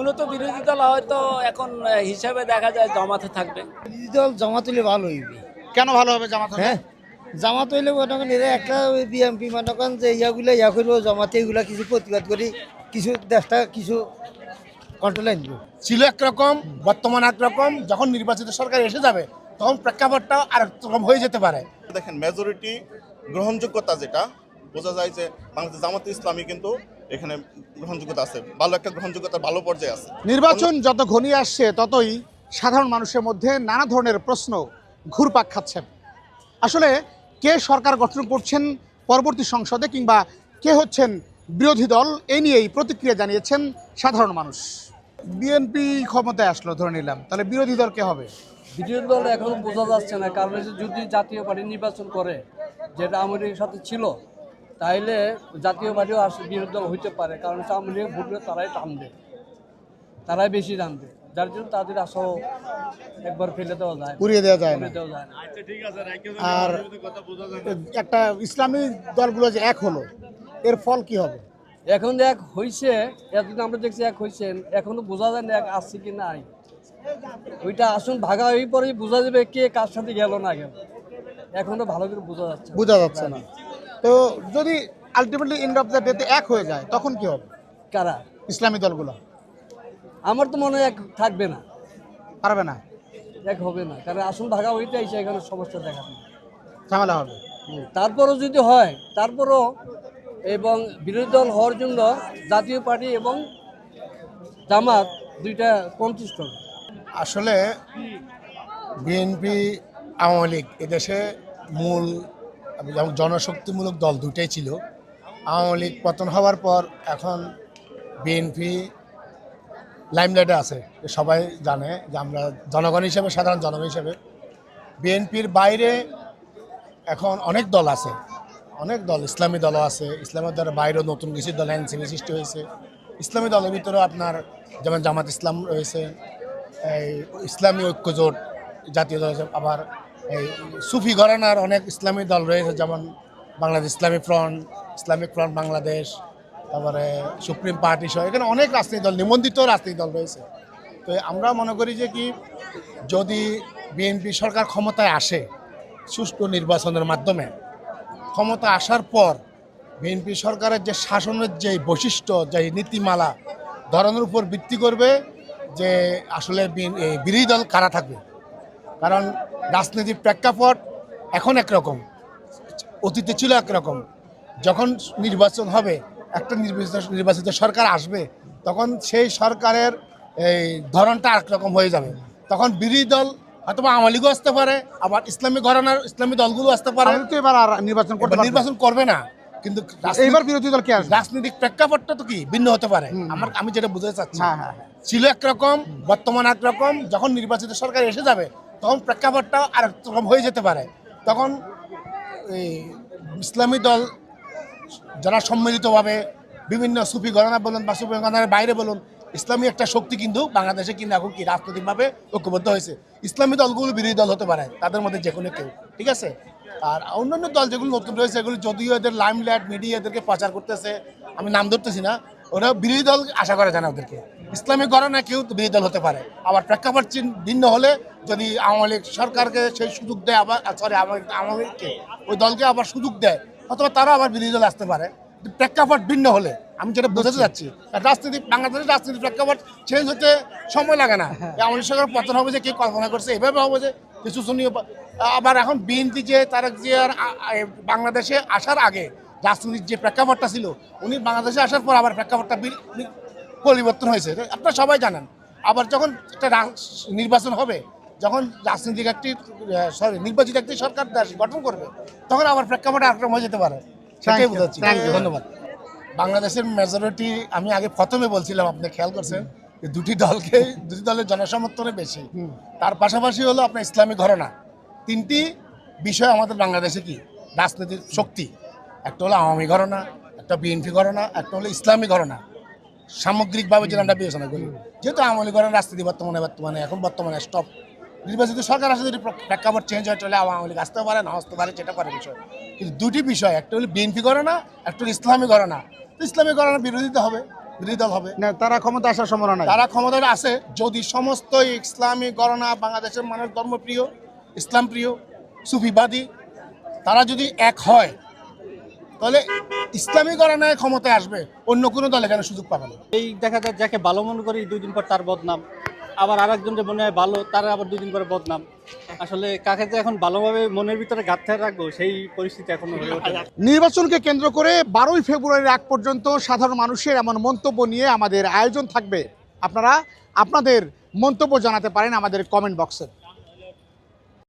মূলত বিরোধী দল হয়তো এখন হিসাবে দেখা যায় জমাতে থাকবে। বিরোধী দল জামাত হইলে ভালো হইবে। কেন ভালো হবে জামাত হ্যাঁ জামাত হইলে মনে করেন এরা একটা বিএমপি মনে করেন যে ইয়াগুলা ইয়া করব জামাতে এগুলা কিছু প্রতিবাদ করি কিছু দেশটা কিছু কন্ট্রোলে আনব। ছিল একরকম বর্তমান একরকম যখন নির্বাচিত সরকার এসে যাবে তখন প্রেক্ষাপটটা আর রকম হয়ে যেতে পারে। দেখেন মেজরিটি গ্রহণযোগ্যতা যেটা বোঝা যায় যে বাংলাদেশ জামাত ইসলামী কিন্তু এখানে গ্রহণযোগ্যতা আছে। ভালো একটা গ্রহণযোগ্যতার ভালো পর্যায়ে আছে। নির্বাচন যত ঘনিয়ে আসছে ততই সাধারণ মানুষের মধ্যে নানা ধরনের প্রশ্ন ঘুরপাক খাচ্ছেন। আসলে কে সরকার গঠন করছেন পরবর্তী সংসদে কিংবা কে হচ্ছেন বিরোধী দল এই নিয়েই প্রতিক্রিয়া জানিয়েছেন সাধারণ মানুষ। বিএনপি ক্ষমতায় আসলো ধরে নিলাম। তাহলে বিরোধী দল কে হবে? বিরোধী দল এখন বোঝা যাচ্ছে না। কারণ যদি জাতীয় পার্টি নির্বাচন করে যেটা আমেরিকার সাথে ছিল তাইলে জাতীয় পার্টিও আস বিরোধী দল হইতে পারে কারণ হচ্ছে আমেরিকা ভোটলে তারাই টানবে তারাই বেশি টানবে যার জন্য তাদের আশাও একবার ফেলে দেওয়া যায় না। উড়িয়ে দেওয়া যায় না। না। আর একটা ইসলামী দলগুলো যে এক হলো এর ফল কি হবে? এখন যে এক হয়েছে এতদিন আমরা দেখছি এক হয়েছে এখনও বোঝা যায় না এক আসছে কি নাই। ওইটা আসুন ভাগা হয়ে পরে বোঝা যাবে কে কার সাথে গেল না গেল। এখনও ভালো করে বোঝা যাচ্ছে বোঝা যাচ্ছে না। তো যদি আলটিমেটলি এন্ড অফ দ্য ডেতে এক হয়ে যায় তখন কি হবে? কারা? ইসলামী দলগুলো। আমার তো মনে হয় এক থাকবে না। পারবে না। এক হবে না কারণ আসন ভাগা হইতে আইসে এখানে সমস্যা দেখা। ঝামেলা হবে। তারপরও যদি হয় তারপরও এবং বিরোধী দল হওয়ার জন্য জাতীয় পার্টি এবং জামাত দুইটা কন্টেস্ট হবে আসলে বিএনপি আওয়ামী লীগ এদেশে মূল যেমন জনশক্তিমূলক দল দুটাই ছিল, আওয়ামী লীগ পতন হওয়ার পর এখন বিএনপি লাইমলাইটে আছে। সবাই জানে যে আমরা জনগণ হিসেবে, সাধারণ জনগণ হিসেবে বিএনপির বাইরে এখন অনেক দল আছে। অনেক দল, ইসলামী দলও আছে। ইসলামের দলের বাইরেও নতুন কিছু দল এনসিপি সৃষ্টি হয়েছে। ইসলামী দলের ভিতরেও আপনার যেমন জামাত ইসলাম রয়েছে, এই ইসলামী ঐক্যজোট জাতীয় দল আবার এই সুফি ঘরানার অনেক ইসলামী দল রয়েছে, যেমন বাংলাদেশ ইসলামী ফ্রন্ট, ইসলামিক ফ্রন্ট বাংলাদেশ, তারপরে সুপ্রিম পার্টি সহ, এখানে অনেক রাজনৈতিক দল, নিবন্ধিত রাজনৈতিক দল রয়েছে। তো আমরা মনে করি যে কি, যদি বিএনপি সরকার ক্ষমতায় আসে সুষ্ঠু নির্বাচনের মাধ্যমে, ক্ষমতা আসার পর বিএনপি সরকারের যে শাসনের যে বৈশিষ্ট্য, যে নীতিমালা, ধরনের উপর ভিত্তি করবে যে আসলে বিরোধী দল কারা থাকবে? কারণ রাজনীতির প্রেক্ষাপট এখন একরকম অতীতে ছিল একরকম। যখন নির্বাচন হবে একটা নির্বাচিত নির্বাচিত সরকার আসবে তখন সেই সরকারের এই ধরনটা আরেক রকম হয়ে যাবে। তখন বিরোধী দল হয়তো আওয়ামী লীগও আসতে পারে আবার ইসলামী ঘরানার ইসলামী দলগুলো আসতে পারে। এবার আর নির্বাচন না। নির্বাচন করবে না কিন্তু এইবার বিরোধী দল কে আসবে? রাজনৈতিক প্রেক্ষাপটটা তো কি? ভিন্ন হতে পারে। আমার আমি যেটা বুঝতে চাচ্ছি হ্যাঁ হ্যাঁ হ্যাঁ। ছিল একরকম বর্তমান একরকম যখন নির্বাচিত সরকার এসে যাবে তখন প্রেক্ষাপটটা আর রকম হয়ে যেতে পারে। তখন এই ইসলামী দল যারা সম্মিলিতভাবে বিভিন্ন সুফি গণনা বলুন বা সুফি গণনার বাইরে বলুন, ইসলামী একটা শক্তি কিন্তু বাংলাদেশে কিন্তু এখন কি রাজনৈতিকভাবে ঐক্যবদ্ধ হয়েছে। ইসলামী দলগুলো বিরোধী দল হতে পারে, তাদের মধ্যে যে কোনো কেউ, ঠিক আছে? আর অন্যান্য দল যেগুলো নতুন রয়েছে, এগুলো যদিও এদের লাইম লাইমলাইট মিডিয়া এদেরকে প্রচার করতেছে, আমি নাম ধরতেছি না, ওরা বিরোধী দল আশা করা যায় ওদেরকে। ইসলামী গণনা কেউ বিরোধী দল হতে পারে। আবার প্রেক্ষাপট ভিন্ন হলে যদি আওয়ামী লীগ সরকারকে সেই সুযোগ দেয় আবার সরি আওয়ামী লীগকে ওই দলকে আবার সুযোগ দেয় অথবা তারা আবার বিরোধী দল আসতে পারে। প্রেক্ষাপট ভিন্ন হলে আমি যেটা বোঝাতে যাচ্ছি রাজনীতি বাংলাদেশের রাজনীতির প্রেক্ষাপট চেঞ্জ হতে সময় লাগে না। এই আওয়ামী লীগ সরকার পতন হবে যে কে কল্পনা করছে এভাবে হবে যে কিছু শুনিয়ে আবার এখন বিএনপি যে তারেক জিয়ার বাংলাদেশে আসার আগে রাজনীতির যে প্রেক্ষাপটটা ছিল উনি বাংলাদেশে আসার পর আবার প্রেক্ষাপটটা পরিবর্তন হয়েছে। আপনারা সবাই জানেন। আবার যখন একটা নির্বাচন হবে যখন রাজনৈতিক একটি সরি নির্বাচিত একটি সরকার গঠন করবে তখন আবার প্রেক্ষাপট আক্রমণ হয়ে যেতে পারে। সেটাই বোঝাচ্ছি। ধন্যবাদ। বাংলাদেশের মেজরিটি আমি আগে প্রথমে বলছিলাম আপনি খেয়াল করছেন যে দুটি দলকে দুটি দলের জনসমর্থনে বেশি। তার পাশাপাশি হলো আপনার ইসলামী ঘটনা তিনটি বিষয় আমাদের বাংলাদেশে কি? রাজনীতির শক্তি। একটা হলো আওয়ামী ঘটনা একটা বিএনপি ঘটনা একটা হলো ইসলামী ঘটনা সামগ্রিকভাবে যেটা আমরা বিবেচনা করি যেহেতু আওয়ামী লীগ ঘটনা রাজনীতি বর্তমানে বর্তমানে এখন বর্তমানে স্টপ নির্বাচিত সরকার আসলে যদি প্রেক্ষাপট চেঞ্জ হয় তাহলে আওয়ামী লীগ আসতে পারে না আসতে পারে সেটা পারে বিষয়। কিন্তু দুটি বিষয় একটা হলো বিএনপি ঘটনা একটা হলো ইসলামী ঘটনা তো ইসলামী ঘটনা বিরোধিতা হবে বিরোধী দল হবে। না তারা ক্ষমতা আসার সম্ভাবনা তারা ক্ষমতায় আছে যদি সমস্ত ইসলামী গণনা বাংলাদেশের মানুষ ধর্মপ্রিয় ইসলাম প্রিয় সুফিবাদী তারা যদি এক হয় তাহলে ইসলামী গণনায় ক্ষমতায় আসবে অন্য কোনো দল এখানে সুযোগ পাবে না? এই দেখা যায় যাকে ভালো মনে করি দুই দিন পর তার বদনাম। আবার আরেকজন যে মনে হয় ভালো তার আবার দুই দিন পরে বদনাম। আসলে কাকে যে এখন ভালোভাবে মনের ভিতরে গাঁথতে রাখব সেই পরিস্থিতি এখনও নির্বাচনকে কেন্দ্র করে বারোই ফেব্রুয়ারির আগ পর্যন্ত সাধারণ মানুষের এমন মন্তব্য নিয়ে আমাদের আয়োজন থাকবে। আপনারা আপনাদের মন্তব্য জানাতে পারেন আমাদের কমেন্ট বক্সে